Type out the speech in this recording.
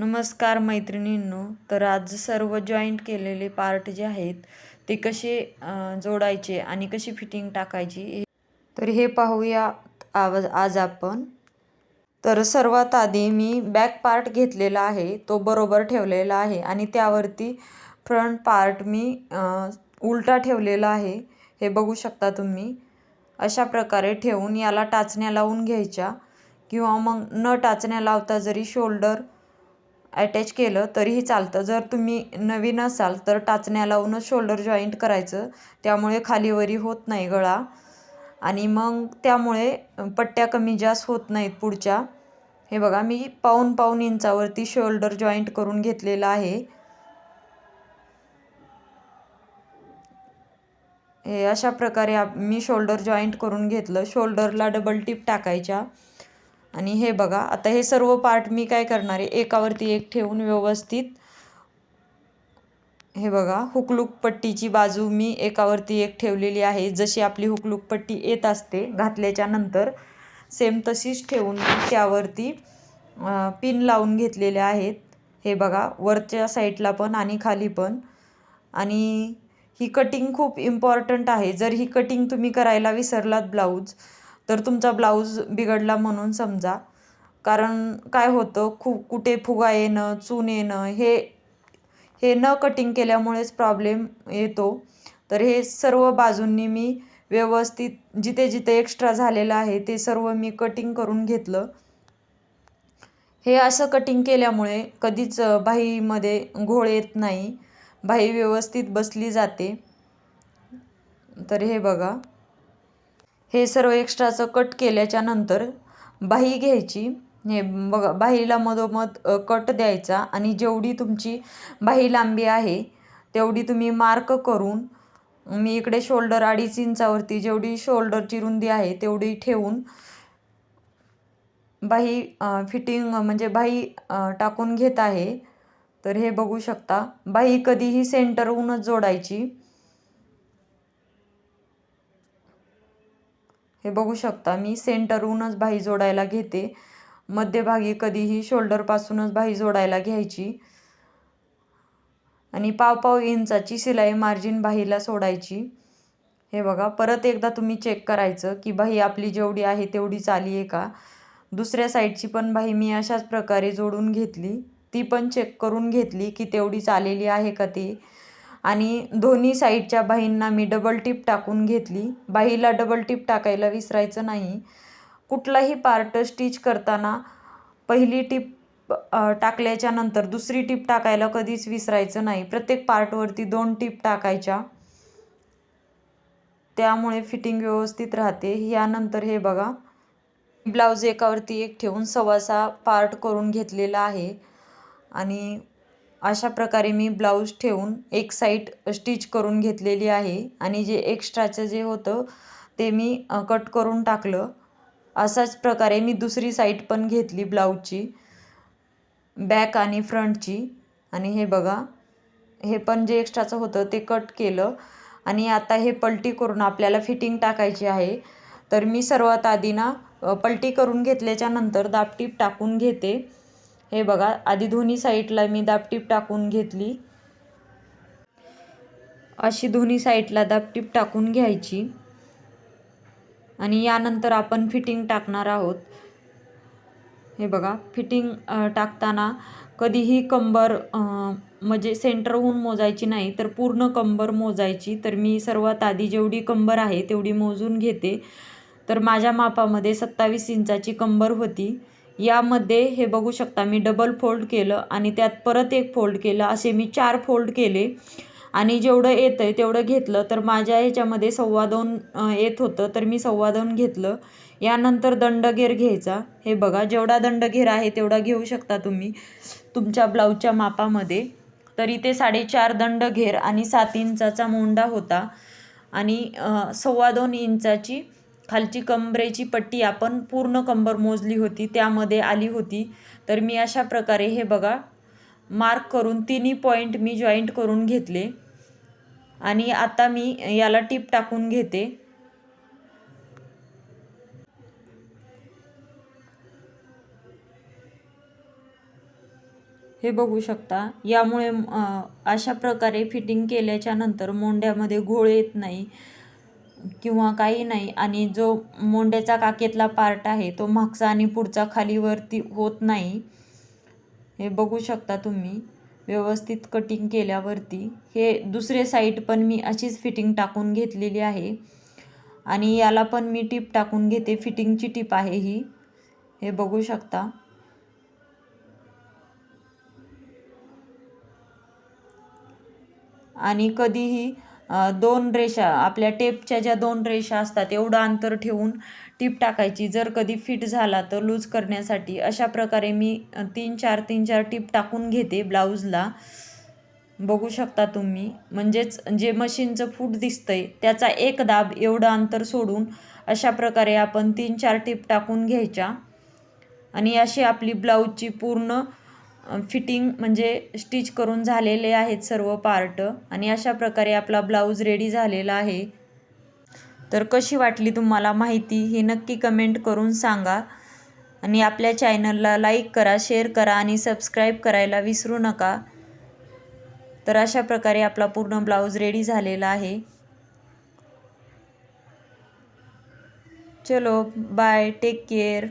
नमस्कार मैत्रिणींनो तर आज सर्व जॉईंट केलेले पार्ट जे आहेत ते कसे जोडायचे आणि कशी फिटिंग टाकायची तर हे पाहूया आवाज आज आपण. तर सर्वात आधी मी बॅक पार्ट घेतलेला आहे तो बरोबर ठेवलेला आहे आणि त्यावरती फ्रंट पार्ट मी उलटा ठेवलेला आहे. हे बघू शकता तुम्ही. अशा प्रकारे ठेवून याला टाचण्या लावून घ्यायच्या किंवा मग न टाचण्या लावता जरी शोल्डर अटॅच केलं तरीही चालतं. जर तुम्ही नवीन असाल तर टाचण्या लावूनच शोल्डर जॉईंट करायचं. त्यामुळे खालीवरी होत नाही गळा. आणि मग त्यामुळे पट्ट्या कमी जास्त होत नाहीत पुढच्या. हे बघा मी पाऊन पाऊन इंचावरती शोल्डर जॉईंट करून घेतलेलं आहे. हे अशा प्रकारे मी शोल्डर जॉईंट करून घेतलं. शोल्डरला डबल टिप टाकायच्या. आणि हे बघा आता हे सर्व पार्ट मी काय करणार आहे? एकावरती एक ठेवून व्यवस्थित हे बघा हुकलूक पट्टीची बाजू मी एकावरती एक ठेवलेली आहे. जशी आपली हुकलूक पट्टी येत असते घातल्याच्या नंतर सेम तशीच ठेवून त्यावरती पिन लावून घेतलेले आहेत. हे बघा वरच्या साईडला पण आणि खाली पण. आणि ही कटिंग खूप इम्पॉर्टंट आहे. जर ही कटिंग तुम्ही करायला विसरलात ब्लाऊज तर तुमचा ब्लाऊज बिघडला म्हणून समजा. कारण काय होतं खूप कुठे फुगा येणं चून येणं हे हे न कटिंग केल्यामुळेच प्रॉब्लेम येतो. तर हे सर्व बाजूंनी मी व्यवस्थित जिथे जिथे एक्स्ट्रा झालेलं आहे ते सर्व मी कटिंग करून घेतलं. हे असं कटिंग केल्यामुळे कधीच बाहीमध्ये घोळ येत नाही. बाही व्यवस्थित बसली जाते. तर हे बघा. हे सर्व एक्स्ट्राचं कट केल्याच्यानंतर बाही घ्यायची. हे बघा बाहीला मधोमध कट द्यायचा आणि जेवढी तुमची बाही लांबी आहे तेवढी तुम्ही मार्क करून मी इकडे शोल्डर अडीच इंचावरती जेवढी शोल्डरची रुंदी आहे तेवढी ठेवून बाही फिटिंग म्हणजे बाही टाकून घेत आहे. तर हे बघू शकता बाही कधीही सेंटरहूनच जोडायची. हे बघू शकता. मी सेंटरहूनच बाही जोडायला घेते. मध्यभागी कधीही शोल्डरपासूनच बाही जोडायला घ्यायची. आणि पाव पाव इंचाची शिलाई मार्जिन बाहीला सोडायची. हे बघा परत एकदा तुम्ही चेक करायचं की बाही आपली जेवढी आहे तेवढीच आली आहे का? दुसऱ्या साईडची पण बाही मी अशाच प्रकारे जोडून घेतली. ती पण चेक करून घेतली की तेवढीच आलेली आहे का ती? आणि दोन्ही साईडच्या बाहींना मी डबल टिप टाकून घेतली. बाहीला डबल टिप टाकायला विसरायचं नाही. कुठलाही पार्ट स्टिच करताना पहिली टिप टाकल्याच्या नंतर दुसरी टिप टाकायला कधीच विसरायचं नाही. प्रत्येक पार्टवरती दोन टिप टाकायच्या. त्यामुळे फिटिंग व्यवस्थित राहते. यानंतर हे बघा. ब्लाऊज एकावरती एक ठेवून सव्वासा पार्ट करून घेतलेला आहे. आणि अशा प्रकारे मी ब्लाऊज ठेवून एक साईड स्टिच करून घेतलेली आहे आणि जे एक्स्ट्राचं जे होतं ते मी कट करून टाकलं. असाच प्रकारे मी दुसरी साईड पण घेतली ब्लाऊजची बॅक आणि फ्रंटची. आणि हे बघा हे पण जे एक्स्ट्राचं होतं ते कट केलं. आणि आता हे पलटी करून आपल्याला फिटिंग टाकायची आहे. तर मी सर्वात आधी ना पलटी करून घेतल्याच्या नंतर दापटीप टाकून घेते. हे बघा आधी दोन्ही साईडला मी दापटीप टाकून घेतली. अशी दोन्ही साईडला दापटीप टाकून घ्यायची. आणि यानंतर आपण फिटिंग टाकणार आहोत. हे बघा फिटिंग टाकताना कधीही कंबर म्हणजे सेंटरहून मोजायची नाही तर पूर्ण कंबर मोजायची. तर मी सर्वात आधी जेवढी कंबर आहे तेवढी मोजून घेते. तर माझ्या मापामध्ये सत्तावीस इंचाची कंबर होती. यामध्ये हे बघू शकता मी डबल फोल्ड केलं आणि त्यात परत एक फोल्ड केलं. असे मी चार फोल्ड केले आणि जेवढं येतं आहे तेवढं घेतलं. तर माझ्या ह्याच्यामध्ये सव्वा दोन येत होतं तर मी सव्वा दोन घेतलं. यानंतर दंडघेर घ्यायचा. हे बघा जेवढा दंडघेर आहे तेवढा घेऊ शकता तुम्ही तुमच्या ब्लाऊजच्या मापामध्ये. तर इथे साडेचार दंडघेर आणि सात इंचाचा मोंडा होता आणि सव्वा दोन इंचाची खालची कंबरेची पट्टी आपण पूर्ण कंबर मोजली होती त्यामध्ये आली होती. तर मी अशा प्रकारे हे बघा मार्क करून तिन्ही पॉईंट मी जॉईंट करून घेतले. आणि आता मी याला टीप टाकून घेते. हे बघू शकता यामुळे अशा प्रकारे फिटिंग केल्याच्यानंतर मोंड्यामध्ये घोळ येत नाही. किंवा काही नाही. आणि जो मोंड्याचा काखेतला पार्ट आहे तो मागचा आणि पुढचा खालीवरती होत नाही. हे बघू शकता तुम्ही. व्यवस्थित कटिंग केल्यावरती. हे दुसरे साईड पण मी अशीच फिटिंग टाकून घेतलेली आहे. आणि याला पण मी टीप टाकून घेते. फिटिंगची टीप आहे ही. हे बघू शकता. आणि कधीही दोन रेषा आपल्या टेपच्या ज्या दोन रेषा असतात एवढं अंतर ठेवून टीप टाकायची. जर कधी फिट झाला तर लूज करण्यासाठी अशा प्रकारे मी तीन चार तीन चार टीप टाकून घेते ब्लाऊजला. बघू शकता तुम्ही. म्हणजेच जे मशीनचं फूट दिसतंय त्याचा एक दाब एवढं अंतर सोडून अशा प्रकारे आपण तीन चार टीप टाकून घ्यायच्या. आणि अशी आपली ब्लाऊजची पूर्ण फिटिंग म्हणजे स्टिच करून झालेले आहेत सर्व पार्ट आणि अशा प्रकारे आपला ब्लाऊज रेडी झालेला आहे. तर कशी वाटली तुम्हाला माहिती हे नक्की कमेंट करून सांगा. आणि आपल्या चॅनलला लाईक करा शेअर करा आणि सबस्क्राईब करायला विसरू नका. तर अशा प्रकारे आपला पूर्ण ब्लाऊज रेडी झालेला आहे. चलो बाय टेक केअर